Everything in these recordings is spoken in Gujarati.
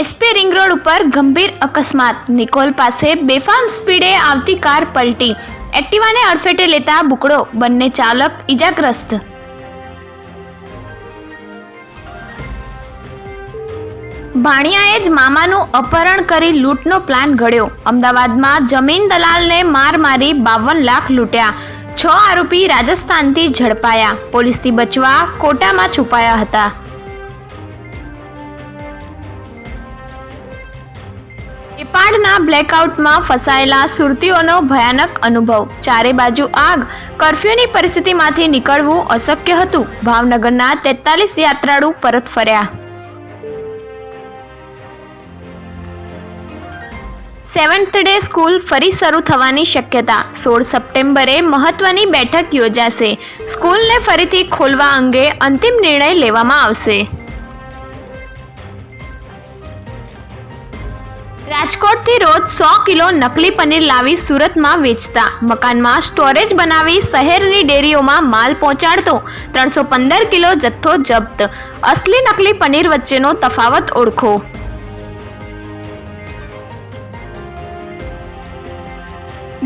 એસપી રિંગ રોડ ઉપર ગંભીર અકસ્માત. નિકોલ પાસે બેફામ સ્પીડે આવતી કાર પલટી. એક્ટિવાને અડફેટે લેતા બુકડો. બંને ચાલક ઈજાગ્રસ્ત. ભાણિયાએ જ મામાનું અપહરણ કરી લૂંટનો પ્લાન ઘડ્યો. અમદાવાદમાં જમીન દલાલને માર મારી બાવન લાખ લૂંટ્યા. છ આરોપી રાજસ્થાનથી ઝડપાયા. પોલીસથી બચવા કોટામાં છુપાયા હતા. નેપાળના બ્લેકઆઉટમાં ફસાયેલા સુરતીઓનો ભયાનક અનુભવ. ચારે બાજુ આગ, કર્ફ્યુની પરિસ્થિતિમાંથી નીકળવું અશક્ય હતું. ભાવનગરના તેતાલીસ યાત્રાળુ પરત ફર્યા. સેવન્થ ડે સ્કૂલ ફરી શરૂ થવાની શક્યતા. સોળ સપ્ટેમ્બરે મહત્વની બેઠક યોજાશે. સ્કૂલને ફરીથી ખોલવા અંગે અંતિમ નિર્ણય લેવામાં આવશે. રાજકોટથી રોજ સો કિલો નકલી પનીર લાવી સુરતમાં વેચતા. મકાનમાં સ્ટોરેજ બનાવી શહેરની ડેરીઓમાં માલ પહોંચાડતો. ત્રણસો પંદર કિલો જથ્થો જપ્ત. અસલી નકલી પનીર વચ્ચેનો તફાવત ઓળખો.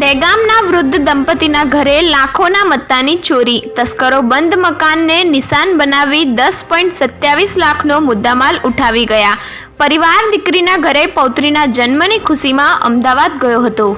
દહેગામના વૃદ્ધ દંપતીના ઘરે લાખોના મત્તાની ચોરી. તસ્કરો બંધ મકાનને નિશાન બનાવી દસ પોઈન્ટ સત્યાવીસ લાખનો મુદ્દામાલ ઉઠાવી ગયા. પરિવાર દીકરીના ઘરે પૌત્રીના જન્મની ખુશીમાં અમદાવાદ ગયો હતો.